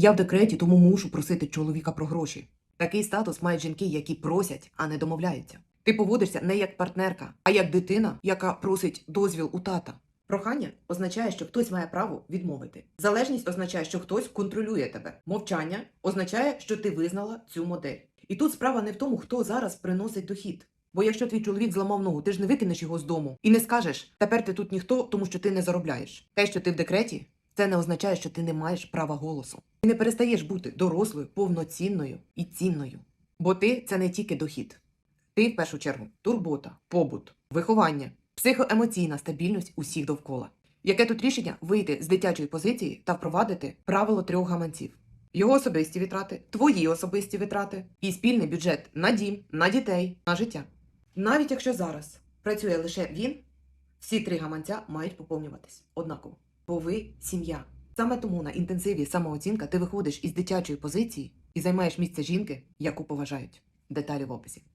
Я в декреті, тому мушу просити чоловіка про гроші. Такий статус мають жінки, які просять, а не домовляються. Ти поводишся не як партнерка, а як дитина, яка просить дозвіл у тата. Прохання означає, що хтось має право відмовити. Залежність означає, що хтось контролює тебе. Мовчання означає, що ти визнала цю модель. І тут справа не в тому, хто зараз приносить дохід. Бо якщо твій чоловік зламав ногу, ти ж не викинеш його з дому і не скажеш, тепер ти тут ніхто, тому що ти не заробляєш. Те, що ти в декреті, це не означає, що ти не маєш права голосу. Не перестаєш бути дорослою, повноцінною і цінною. Бо ти це не тільки дохід. Ти в першу чергу турбота, побут, виховання, психоемоційна стабільність усіх довкола. Яке тут рішення вийти з дитячої позиції та впровадити правило трьох гаманців? Його особисті витрати, твої особисті витрати і спільний бюджет на дім, на дітей, на життя. Навіть якщо зараз працює лише він, всі три гаманця мають поповнюватись однаково. Бо ви сім'я. Саме тому на інтенсиві самооцінка ти виходиш із дитячої позиції і займаєш місце жінки, яку поважають. Деталі в описі.